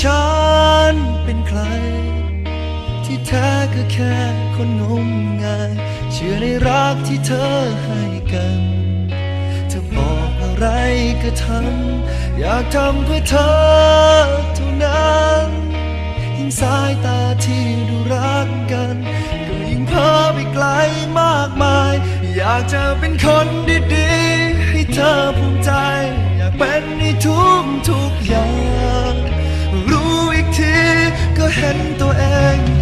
ฉันเป็นใคร ที่แท้ก็แค่คนงมงาย เชื่อในรักที่เธอให้กัน เธอบอกอะไรก็ทำอยากทำเพื่อเธอเท่านั้นยิ่งสายตาที่ดูรักกัน ก็ยิ่งเพ้อไปไกลมากมาย อยากจะเป็นคนดีๆ ให้เธอภูมิใจ อยากเป็นในทุกทุกๆอย่าง ก็เห็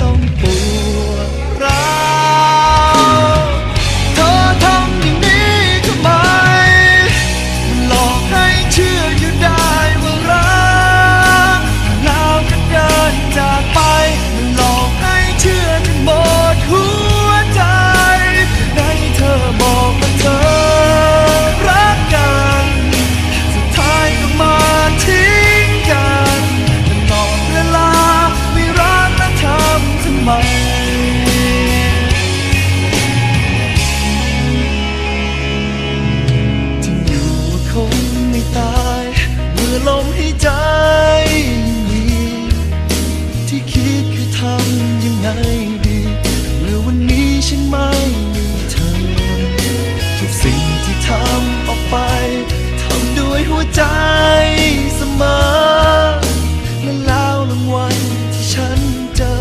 วันที่ฉันเจอ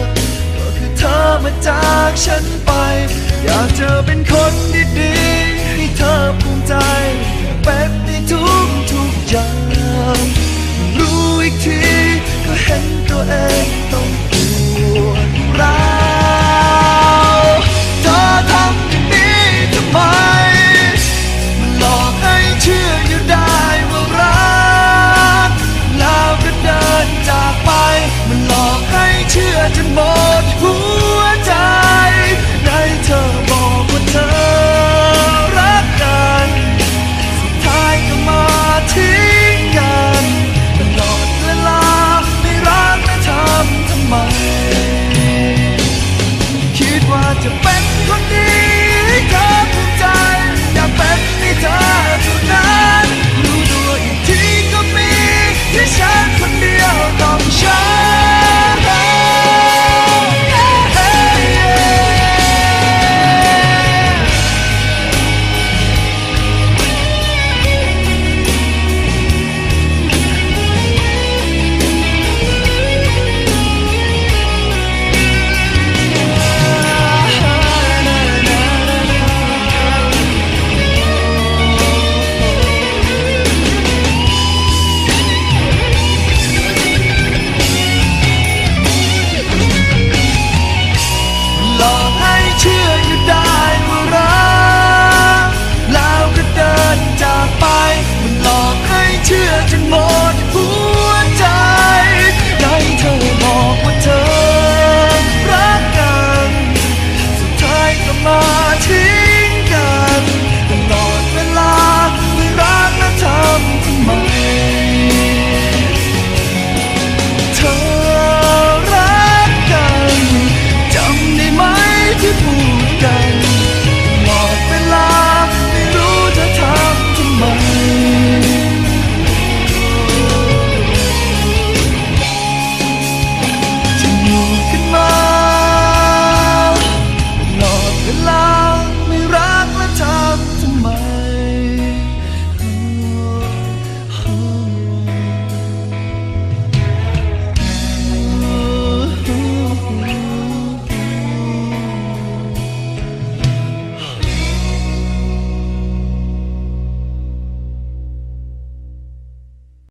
ก็คือเธอมาจากฉันไป อยากเจอเป็นคนดีๆให้เธอภูมิใจ